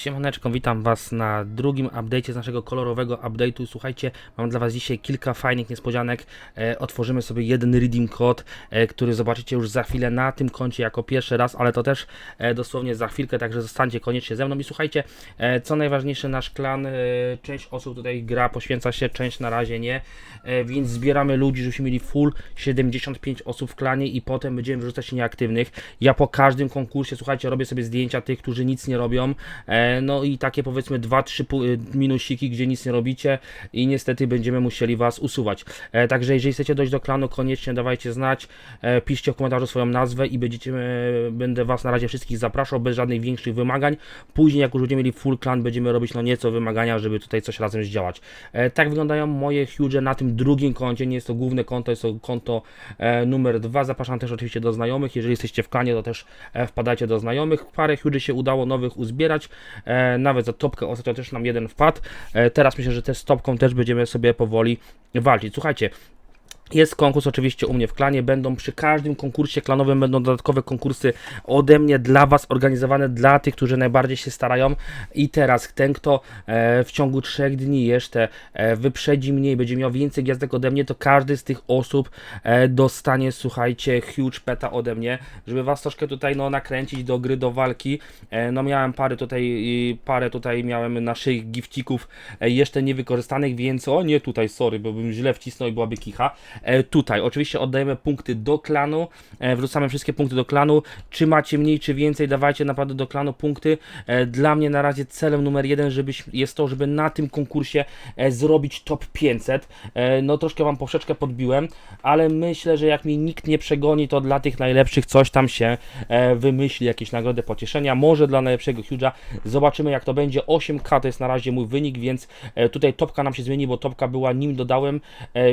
Siemaneczko, witam Was na drugim update'cie z naszego kolorowego update'u. Słuchajcie, mam dla Was dzisiaj kilka fajnych niespodzianek. E, otworzymy sobie jeden redeem code, e, który zobaczycie już za chwilę na tym koncie jako pierwszy raz, ale to też e, dosłownie za chwilkę, także zostańcie koniecznie ze mną. I słuchajcie, e, co najważniejsze, nasz klan, e, część osób tutaj gra, poświęca się, część na razie nie, e, więc zbieramy ludzi, żebyśmy mieli full 75 osób w klanie i potem będziemy wyrzucać nieaktywnych. Ja po każdym konkursie, słuchajcie, robię sobie zdjęcia tych, którzy nic nie robią. E, no i takie powiedzmy 2-3 pu- y, minusiki, gdzie nic nie robicie i niestety będziemy musieli Was usuwać. E, także jeżeli chcecie dojść do klanu, koniecznie dawajcie znać, e, piszcie w komentarzu swoją nazwę i będziecie, e, będę Was na razie wszystkich zapraszał bez żadnych większych wymagań. Później jak już będziemy mieli full klan, będziemy robić no nieco wymagania, żeby tutaj coś razem zdziałać. Tak wyglądają moje huge na tym drugim koncie, nie jest to główne konto, jest to konto numer dwa. Zapraszam też oczywiście do znajomych, jeżeli jesteście w klanie, to też wpadajcie do znajomych. Parę huge się udało nowych uzbierać, nawet za topkę ostatnio też nam jeden wpadł. E, teraz myślę, że też z topką też będziemy sobie powoli walczyć. Słuchajcie, jest konkurs oczywiście u mnie w klanie, będą przy każdym konkursie klanowym będą dodatkowe konkursy ode mnie dla Was organizowane, dla tych, którzy najbardziej się starają. I teraz ten, kto e, w ciągu trzech dni jeszcze e, wyprzedzi mnie i będzie miał więcej gwiazdek ode mnie, to każdy z tych osób e, dostanie, słuchajcie, huge peta ode mnie, żeby Was troszkę tutaj no, nakręcić do gry, do walki. No miałem parę tutaj, parę tutaj miałem naszych gifcików jeszcze niewykorzystanych, więc o nie tutaj, sorry, bo bym źle wcisnął i byłaby kicha. E, tutaj oczywiście oddajemy punkty do klanu, e, wrzucamy wszystkie punkty do klanu. Czy macie mniej, czy więcej, dawajcie naprawdę do klanu punkty. E, dla mnie na razie celem numer jeden żebyś, jest to, żeby na tym konkursie zrobić top 500. E, no troszkę wam poprzeczkę podbiłem, ale myślę, że jak mi nikt nie przegoni, to dla tych najlepszych coś tam się wymyśli, jakieś nagrody pocieszenia. Może dla najlepszego Huge'a. Zobaczymy jak to będzie. 8K to jest na razie mój wynik, więc tutaj topka nam się zmieni, bo topka była nim dodałem,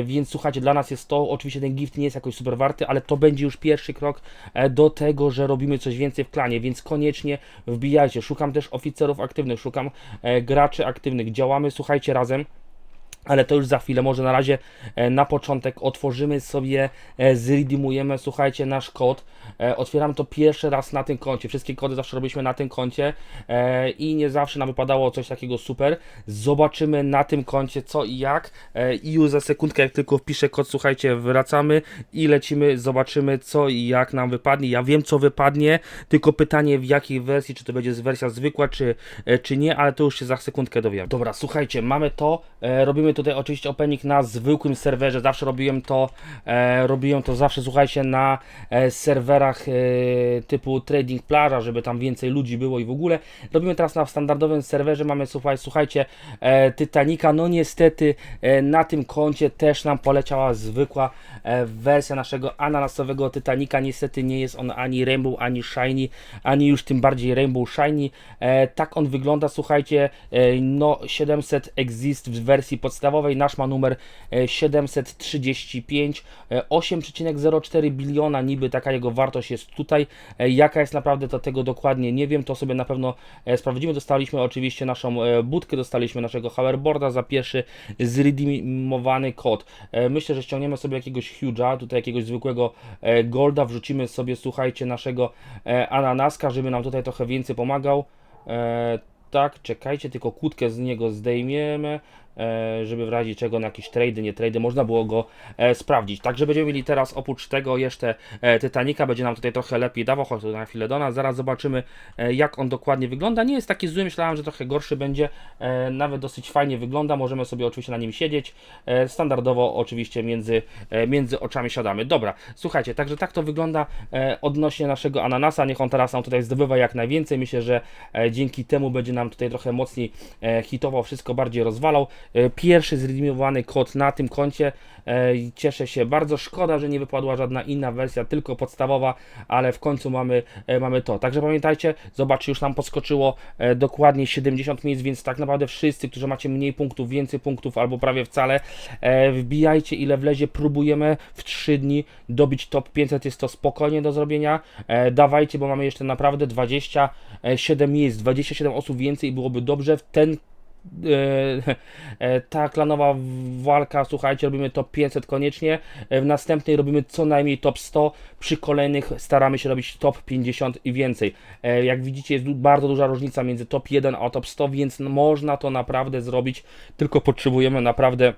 więc słuchajcie, dla nas jest to, oczywiście ten gift nie jest jakoś super warty, ale to będzie już pierwszy krok e, do tego, że robimy coś więcej w klanie, więc koniecznie wbijajcie. Szukam też oficerów aktywnych, szukam e, graczy aktywnych. Działamy, słuchajcie, razem. Ale to już za chwilę, może na razie e, na początek otworzymy sobie, e, zredeemujemy, słuchajcie, nasz kod. E, otwieram to pierwszy raz na tym koncie. Wszystkie kody zawsze robiliśmy na tym koncie i nie zawsze nam wypadało coś takiego super. Zobaczymy na tym koncie co i jak. I już za sekundkę, jak tylko wpiszę kod, słuchajcie, wracamy i lecimy, zobaczymy co i jak nam wypadnie. Ja wiem co wypadnie, tylko pytanie w jakiej wersji, czy to będzie wersja zwykła, czy, czy nie, ale to już się za sekundkę dowiem. Dobra, słuchajcie, mamy to. Robimy tutaj oczywiście opening na zwykłym serwerze. Zawsze robiłem to, e, robiłem to zawsze, słuchajcie, na e, serwerach e, typu Trading Plaża, żeby tam więcej ludzi było i w ogóle. Robimy teraz na standardowym serwerze. Mamy, słuchaj, słuchajcie, e, Titanica. No niestety e, na tym koncie też nam poleciała zwykła e, wersja naszego ananasowego Titanica. Niestety nie jest on ani Rainbow, ani Shiny, ani już tym bardziej Rainbow Shiny. E, tak on wygląda, słuchajcie, e, no 700 exist w wersji podstawowej, nasz ma numer e, 735, e, 8,04 biliona. Niby taka jego wartość jest tutaj, e, jaka jest naprawdę to tego dokładnie nie wiem, to sobie na pewno e, sprawdzimy, dostaliśmy oczywiście naszą e, budkę, dostaliśmy naszego hoverboarda za pierwszy zredeemowany kod, e, myślę, że ściągniemy sobie jakiegoś huge'a, tutaj jakiegoś zwykłego e, golda, wrzucimy sobie, słuchajcie, naszego e, ananaska, żeby nam tutaj trochę więcej pomagał, e, tak, czekajcie, tylko kłódkę z niego zdejmiemy, e, żeby w razie czego na jakieś trady, nie trady, można było go e, sprawdzić. Także będziemy mieli teraz oprócz tego jeszcze e, Titanica, będzie nam tutaj trochę lepiej dawał, chodź na chwilę do nas, zaraz zobaczymy e, jak on dokładnie wygląda. Nie jest taki zły, myślałem, że trochę gorszy będzie, e, nawet dosyć fajnie wygląda, możemy sobie oczywiście na nim siedzieć, e, standardowo oczywiście między, e, między oczami siadamy. Dobra, słuchajcie, także tak to wygląda e, odnośnie naszego ananasa, niech on teraz nam tutaj zdobywa jak najwięcej, myślę, że e, dzięki temu będzie nam tutaj trochę mocniej e, hitował, wszystko bardziej rozwalał. E, Pierwszy zredeemowany kod na tym koncie. E, Cieszę się bardzo. Szkoda, że nie wypadła żadna inna wersja, tylko podstawowa, ale w końcu mamy, e, mamy to. Także pamiętajcie, zobaczcie, już nam podskoczyło dokładnie 70 miejsc, więc tak naprawdę wszyscy, którzy macie mniej punktów, więcej punktów albo prawie wcale, wbijajcie ile wlezie. Próbujemy w 3 dni dobić top 500. Jest to spokojnie do zrobienia. Dawajcie, bo mamy jeszcze naprawdę 27 miejsc, 27 osób więcej i byłoby dobrze. Ten ta klanowa walka, słuchajcie, robimy top 500 koniecznie, e, w następnej robimy co najmniej top 100, przy kolejnych staramy się robić top 50 i więcej. E, Jak widzicie jest bardzo duża różnica między top 1 a top 100, więc można to naprawdę zrobić, tylko potrzebujemy naprawdę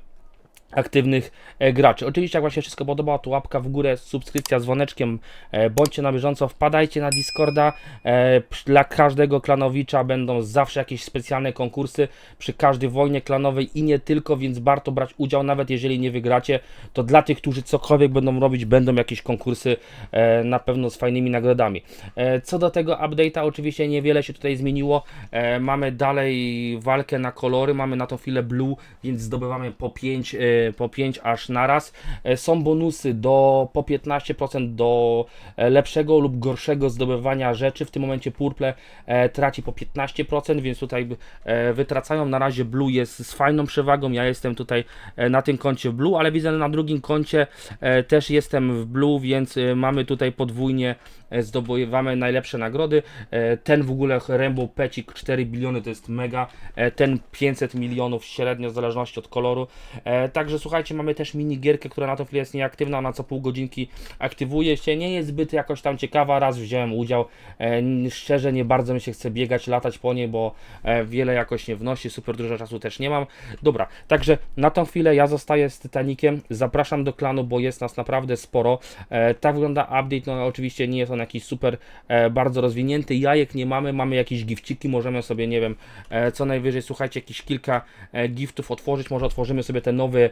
aktywnych e, graczy. Oczywiście jak Wam się wszystko podoba, to łapka w górę, subskrypcja z dzwoneczkiem, e, bądźcie na bieżąco, wpadajcie na Discorda, e, dla każdego klanowicza będą zawsze jakieś specjalne konkursy przy każdej wojnie klanowej i nie tylko, więc warto brać udział, nawet jeżeli nie wygracie, to dla tych, którzy cokolwiek będą robić, będą jakieś konkursy na pewno z fajnymi nagrodami. Co do tego update'a, oczywiście niewiele się tutaj zmieniło, mamy dalej walkę na kolory, mamy na tą chwilę blue, więc zdobywamy po 5 e, po 5 aż naraz. E, Są bonusy do po 15% do e, lepszego lub gorszego zdobywania rzeczy. W tym momencie Purple e, traci po 15%, więc tutaj wytracają. Na razie Blue jest z fajną przewagą. Ja jestem tutaj na tym koncie w Blue, ale widzę na drugim koncie też jestem w Blue, więc mamy tutaj podwójnie zdobywamy najlepsze nagrody. E, Ten w ogóle Rainbow Pecik 4 biliony to jest mega. E, Ten 500 milionów średnio w zależności od koloru. E, Także słuchajcie, mamy też minigierkę, która na tą chwilę jest nieaktywna, ona co pół godzinki aktywuje się. Nie jest zbyt jakoś tam ciekawa, raz wziąłem udział. E, Szczerze nie bardzo mi się chce biegać, latać po niej, bo e, wiele jakoś nie wnosi, super dużo czasu też nie mam. Dobra, także na tą chwilę ja zostaję z Titanikiem. Zapraszam do klanu, bo jest nas naprawdę sporo. E, tak wygląda update. No oczywiście nie jest on jakiś super e, bardzo rozwinięty. Jajek nie mamy, mamy jakieś gifciki, możemy sobie, nie wiem, e, co najwyżej, słuchajcie, jakieś kilka e, giftów otworzyć. Może otworzymy sobie te nowe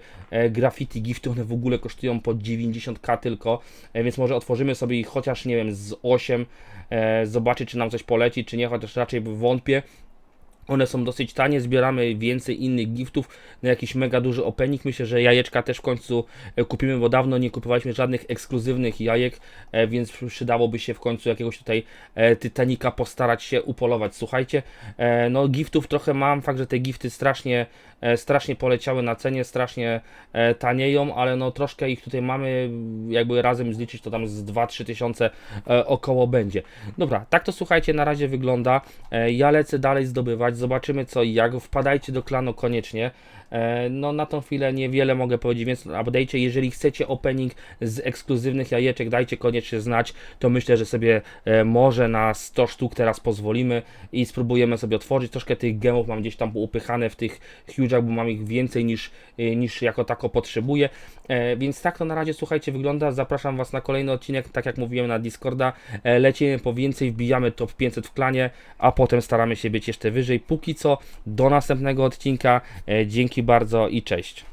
graffiti gifty. One w ogóle kosztują po 90k tylko, więc może otworzymy sobie ich chociaż, nie wiem, z 8. E, zobaczyć, czy nam coś poleci, czy nie, chociaż raczej wątpię. One są dosyć tanie, zbieramy więcej innych giftów na jakiś mega duży opening. Myślę, że jajeczka też w końcu e, kupimy, bo dawno nie kupowaliśmy żadnych ekskluzywnych jajek, e, więc przydałoby się w końcu jakiegoś tutaj e, Titanika postarać się upolować. Słuchajcie, no giftów trochę mam, fakt, że te gifty strasznie, strasznie poleciały na cenie, strasznie tanieją, ale no troszkę ich tutaj mamy, jakby razem zliczyć to tam z 2-3 tysiące około będzie. Dobra, tak to słuchajcie, na razie wygląda. Ja lecę dalej zdobywać, zobaczymy co i jak. Wpadajcie do klanu koniecznie. E, No na tą chwilę niewiele mogę powiedzieć, więc update'cie, jeżeli chcecie opening z ekskluzywnych jajeczek, dajcie koniecznie znać, to myślę, że sobie e, może na 100 sztuk teraz pozwolimy i spróbujemy sobie otworzyć. Troszkę tych gemów mam gdzieś tam upychane w tych huge'ach, bo mam ich więcej niż, e, niż jako tako potrzebuję. Więc tak to na razie, słuchajcie, wygląda. Zapraszam Was na kolejny odcinek, tak jak mówiłem na Discorda. Lecimy po więcej, wbijamy top 500 w klanie, a potem staramy się być jeszcze wyżej. Póki co, do następnego odcinka. E, Dzięki bardzo i cześć.